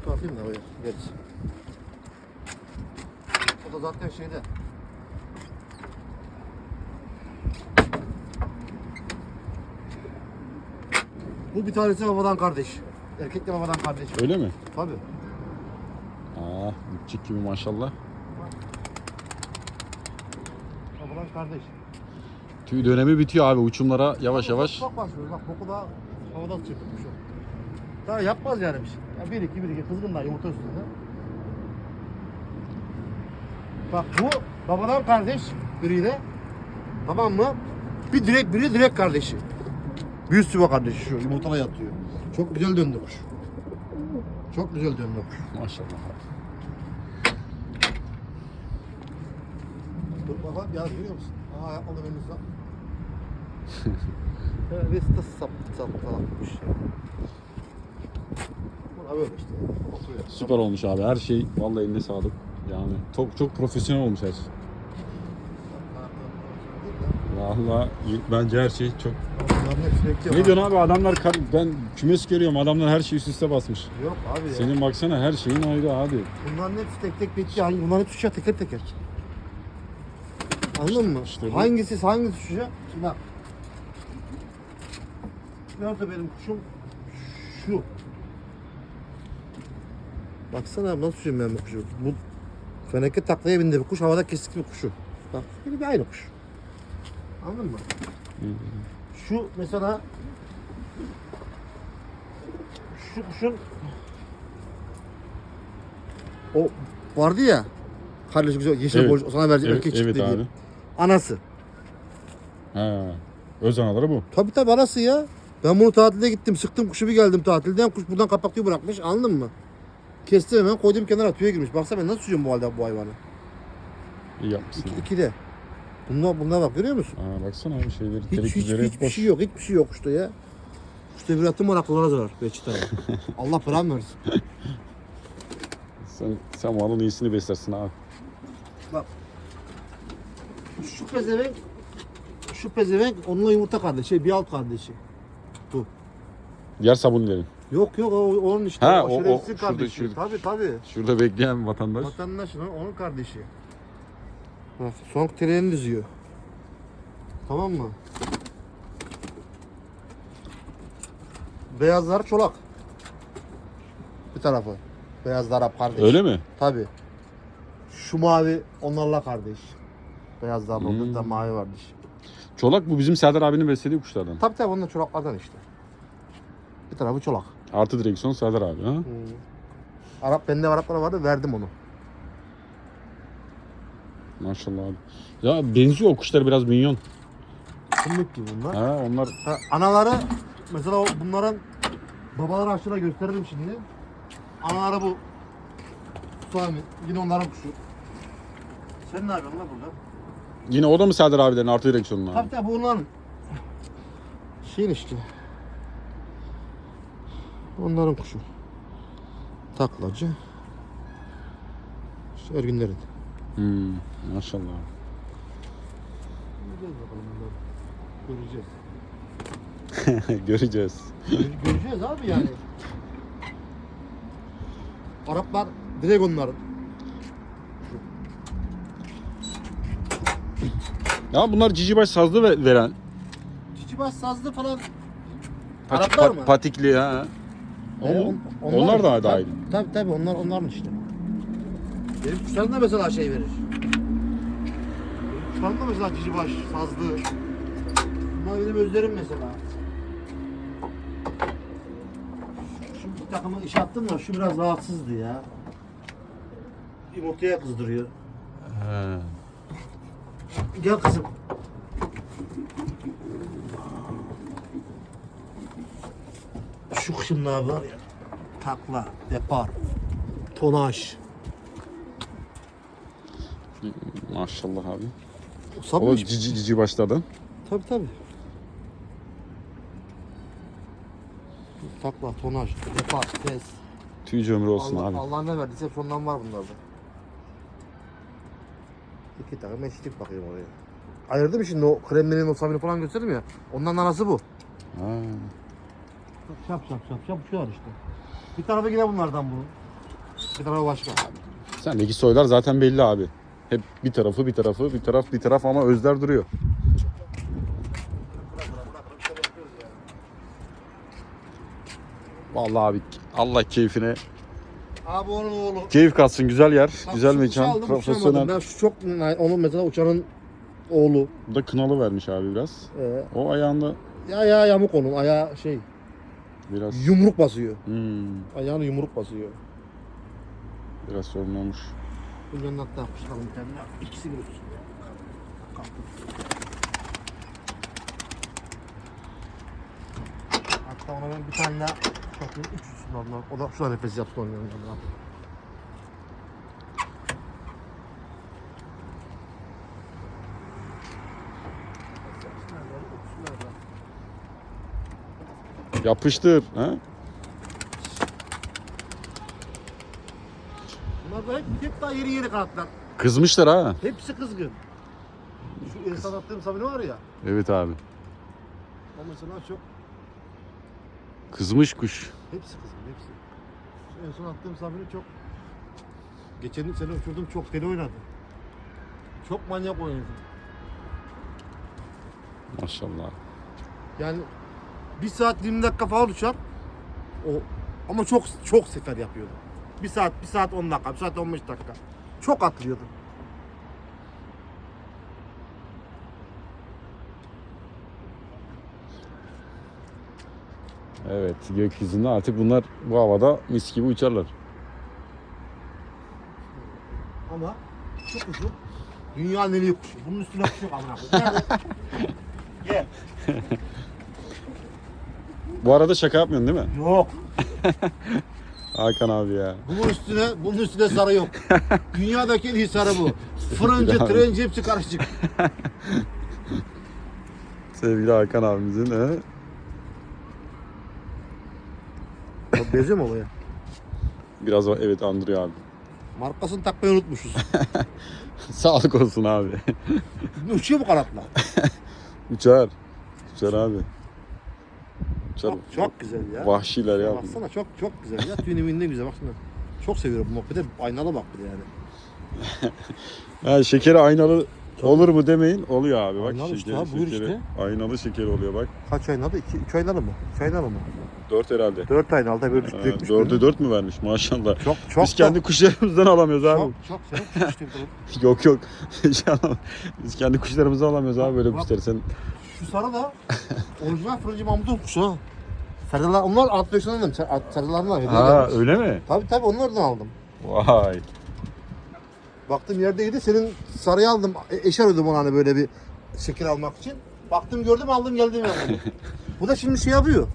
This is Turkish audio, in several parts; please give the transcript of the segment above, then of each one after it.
Çıkartayım da oraya. Gerisi. O da zaten şeyde. Bu bir tanesi babadan kardeş. Erkek de babadan kardeş. Öyle mi? Tabii. Aa, cik gibi maşallah. Babadan kardeş. Tüy dönemi bitiyor abi. Uçumlara yavaş yavaş. Bak başlıyoruz. Bak boku da havada çıkmış o. Daha yapmaz yani bir şey. Ya bir iki bir iki kızgın daha yumurta üstünde. Bak bu babadan kardeş biriyle. Tamam mı? Bir direkt biri direkt kardeşi. Büyük süva kardeşi şu yumurtala yatıyor. Çok güzel döndü kuş. Çok güzel döndü kuş. Maşallah. Dur baba ya görüyor musun? Aa yapmadı benim hızla. Evet, Vesta sap sap böyle işte. Oturuyor. Süper olmuş abi. Her şey vallahi eline sağlık. Yani çok çok profesyonel olmuş her şey. Vallahi bence her şey çok... Ne diyorsun abi adamlar kar- ben kümes görüyorum adamlar her şeyi üst üste basmış. Yok abi ya. Senin baksana her şeyin ayrı abi. Bunların hepsi tek tek bekliyor. Hangi, bunların hepsi uçacak teker teker. Anladın mı? İşte bu. hangisi hangisi uçacak? Şimdi bak. Nerede benim kuşum? Şu. Baksana abi nasıl uçuyorum ben bu kuşu. Bu feneke taklaya bindi bir kuş havada kesik bir kuşu. Bak biri bir aynı kuş. Anladın mı? Şu mesela şu kuşun o vardı ya kardeş güzel yeşil Evet. borcu sana verecek Evet, erkek çıktı evet diye. abi. Anası. Ha. Öz anaları bu. Tabii tabii anası ya. Ben bunu tatilde gittim sıktım kuşu bir geldim tatilden kuş buradan kapaklı bırakmış anladın mı? Kestim hemen koydum kenara tüye girmiş. Baksana ben nasıl tutuyorum bu halde bu hayvanı. İyi yapmışsın. İki, abi. iki de. Bunlar, bunlar bak görüyor musun? Aa, baksana abi şeyleri, Hiç, hiç, hiçbir boş. şey yok. Hiçbir şey yok kuşta ya. Kuşta bir attım akıllara zarar. Beçit abi. Allah param versin. Sen, sen malın iyisini beslersin abi. Şu pezevenk şu pezevenk onunla yumurta kardeşi. Şey, bir alt kardeşi. Diğer sabunlerin. Yok yok o, onun işte. Ha, o, o- o- şurada, kardeşi. şurada. Tabii tabii. Şurada bekleyen vatandaş. Vatandaşın onun kardeşi. Bak son trenin düzüyor. Tamam mı? Beyazlar çolak. Bir tarafı. Beyazlar Arap kardeş. Öyle mi? Tabii. Şu mavi onlarla kardeş. Beyazlar Hmm. de mavi kardeş. Çolak bu bizim Serdar abinin beslediği kuşlardan. Tabii tabii onlar çolaklardan işte. Bir tarafı çolak. Artı direksiyon Serdar abi ha. Arap bende Araplar vardı verdim onu. Maşallah abi. Ya benziyor o kuşlar biraz minyon. Kumluk gibi bunlar. Ha onlar Ha, anaları mesela o bunların babaları aşağıda gösteririm şimdi. Anaları bu. Sami. Yine onların kuşu. Sen ne yapıyorsun lan burada? yine o da mı Serdar abilerin artı direksiyonlu abi? Tabii tabii bunların şeyin işte. Onların kuşu. Taklacı. İşte Ergünlerin. Hmm, maşallah. Göreceğiz bakalım bunları. Göreceğiz. Göreceğiz. Gö- Göreceğiz abi yani. Araplar direkt onların. Ya bunlar cicibaş sazlı ve veren. Çiçibaş sazlı falan. Araplar mı? Patikli ha. Ee, O- on- onlar da dahil. Tabii tabii, onlar onların işte. Benim kuşlarım da mesela şey verir. Benim kuşlarım da mesela cicibaş, sazlı. Bunlar benim özlerim mesela. Şu bir takımı iş attım da şu biraz rahatsızdı ya. Yumurtaya kızdırıyor. He. Gel kızım. Şu kışımlar var ya. Takla, depar, tonaj. Maşallah abi. O Sabmış. cici cici başlardan. Tabii tabii. Takla, tonaj, depar, test. Tüycü ömrü olsun Allah, abi. Allah ne verdiyse hep ondan var bunlarda. İki tane meşlik bakayım oraya. Ayırdım şimdi o kremlerin o sabunu falan gösterdim ya. Ondan anası bu. Ha. Şap şap şap şap şu var işte. Bir tarafı yine bunlardan bunun. Bir tarafı başka. Sendeki soylar zaten belli abi. Hep bir tarafı bir tarafı bir taraf bir taraf ama özler duruyor. Vallahi abi Allah keyfine Abi onun oğlu. keyif katsın güzel yer, Bak güzel şu mekan, kuşu aldım, uçuramadım. profesyonel. Ben şu çok onun mesela uçanın oğlu. Bu da kınalı vermiş abi biraz. Ee, O ayağında ya ya yamuk onun. Ayağı şey biraz yumruk basıyor. hmm, Ayağını yumruk basıyor. biraz sorun olmuş. Yanına hatta kuşlarım bir tane. İkisi. Kalktım. Hatta ona ben bir tane daha bakayım. Üç onlar. O da şu an nefes yapsın onun yanında. Yapıştır. Ha? Bunlar da hep, hep daha yeni yeni kanatlar. Kızmışlar ha. Hepsi kızgın. Şu insan attığım sabunu var ya. Evet abi. O mesela çok Kızmış kuş. hepsi kızgın hepsi. Şu en son attığım sabunu çok geçen sene uçurdum çok deli oynadı. Çok manyak oynadı. Maşallah. Yani bir saat 20 dakika falan uçar. O ama çok çok sefer yapıyordu. Bir saat, bir saat 10 dakika, bir saat 15 dakika. Çok atlıyordu. Evet gökyüzünde artık bunlar bu havada mis gibi uçarlar. Ama şu kuşu dünyanın en iyi kuşu. Bunun üstüne kuş yok amına koyayım. Gel. Bu arada şaka yapmıyorsun değil mi? Yok. Hakan abi ya. Bunun üstüne, bunun üstüne sarı yok. Dünyadaki en iyi sarı bu. Fırıncı, Bravo. trenci hepsi karışık. Sevgili Hakan abimizin he? Benziyor mu olaya? biraz o- evet andırıyor abi. Markasını takmayı unutmuşuz. Sağlık olsun abi. Uçuyor bu kanatla. Uçar. Uçar abi. Çok, çok güzel ya. Vahşiler ya. Baksana çok çok güzel ya. Tüyünü münü de güzel baksana. Çok seviyorum bu muhabbeti. Aynalı bak bir de yani. Ha, şekeri aynalı olur mu demeyin. Oluyor abi bak. Aynalı işte şekeri, abi, buyur şekeri. işte. Aynalı şeker oluyor bak. Kaç aynalı? İki, üç aynalı mı? Üç aynalı mı? Dört herhalde. Dört aynalı da böyle Ha, büyükmüş. dörde dört mü vermiş maşallah. Çok çok Biz kendi kuşlarımızdan alamıyoruz abi. çok çok işte bir tane. Yok yok. Biz kendi kuşlarımızı alamıyoruz abi böyle Bak. kuşları. Sen Şu sarı da orijinal fırıncı Mahmut'un kuşu ha. Sarılar, onlar alt beşinden aldım. Sar- alt- Sarılarından hediye Ha gelmiş. öyle mi? Tabii tabii onlardan aldım. Vay. Baktım yerdeydi. Senin sarıyı aldım. E, eşer ödedim ona hani böyle bir şekil almak için. Baktım gördüm aldım geldim yani. Bu da şimdi şey yapıyor.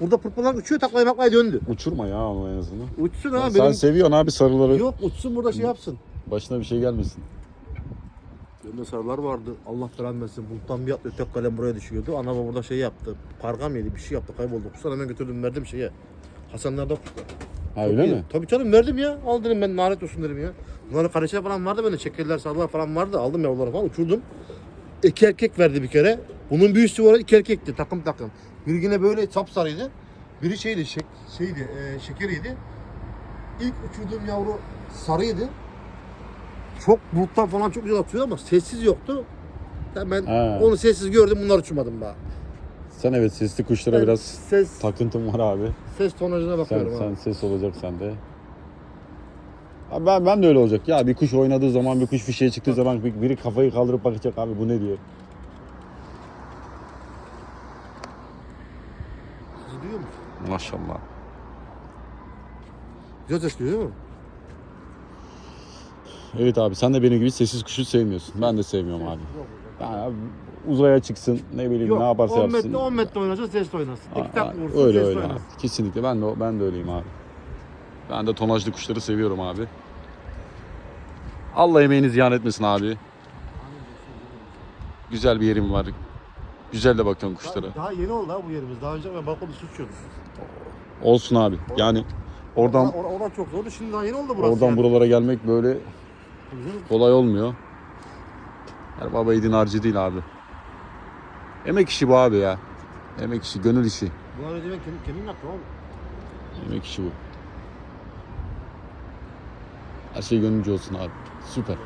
Burada pırpırlar uçuyor taklaya baklaya döndü. Uçurma ya ama en azından. Uçsun ha Sen benim. seviyorsun abi sarıları. Yok uçsun burada şey yapsın. Başına bir şey gelmesin. Önde sarılar vardı. Allah belanı versin. Buluttan bir atlıyor. Tek kalem buraya düşüyordu. Ana baba burada şey yaptı. Pargam yedi bir şey yaptı. Kayboldu. Kuşlar hemen götürdüm verdim şeye. Hasanlar'da kuşlar. Ha öyle mi? Tabii canım verdim ya. Al dedim ben lanet olsun dedim ya. Bunların kardeşler falan vardı böyle çekerler sarılar falan vardı. Aldım yavruları falan uçurdum. İki erkek verdi bir kere. Bunun büyüsü var iki erkekti takım takım. Biri yine böyle sapsarıydı. Biri şeydi şek, şeydi e, şekeriydi. İlk uçurduğum yavru sarıydı. Çok buluttan falan çok güzel atıyor ama sessiz yoktu. Ben, ben Ha. onu sessiz gördüm bunlar uçmadım daha. Sen evet sesli kuşlara Ben biraz ses takıntın var abi. ses tonajına Sen, bakıyorum. sen abi. ses olacak sende. Abi ben, ben de öyle olacak. Ya bir kuş oynadığı zaman, bir kuş fişeğe çıktığı zaman bir- biri kafayı kaldırıp bakacak abi bu ne diye. Siz duyuyor musun? Maşallah. Güzel ses duyuyor mi? Evet abi sen de benim gibi sessiz kuşu sevmiyorsun. Ben de sevmiyorum abi. Yani abi uzaya çıksın ne bileyim Yok, ne yaparsa 10 yapsın. metre 10 metre oynasın ses oynasın. Aa, İki tak vursun öyle ses öyle abi. oynasın. Kesinlikle ben de ben de öyleyim abi. Ben de tonajlı kuşları seviyorum abi. Allah emeğini ziyan etmesin abi. Güzel bir yerim var. Güzel de bakıyorum kuşlara. Daha, daha yeni oldu ha bu yerimiz. Daha önce ben balkonda su içiyordum. Olsun abi. Yani oradan Oradan, oradan çok zordu. Şimdi daha yeni oldu burası. oradan yani. buralara gelmek böyle. Kolay olmuyor. Yani baba yiğidin harcı değil abi. Emek işi bu abi ya. Emek işi, gönül işi. Bu arada kendim, kendim yaptım abi. Emek işi bu. Her şey gönlünce olsun abi. Süper.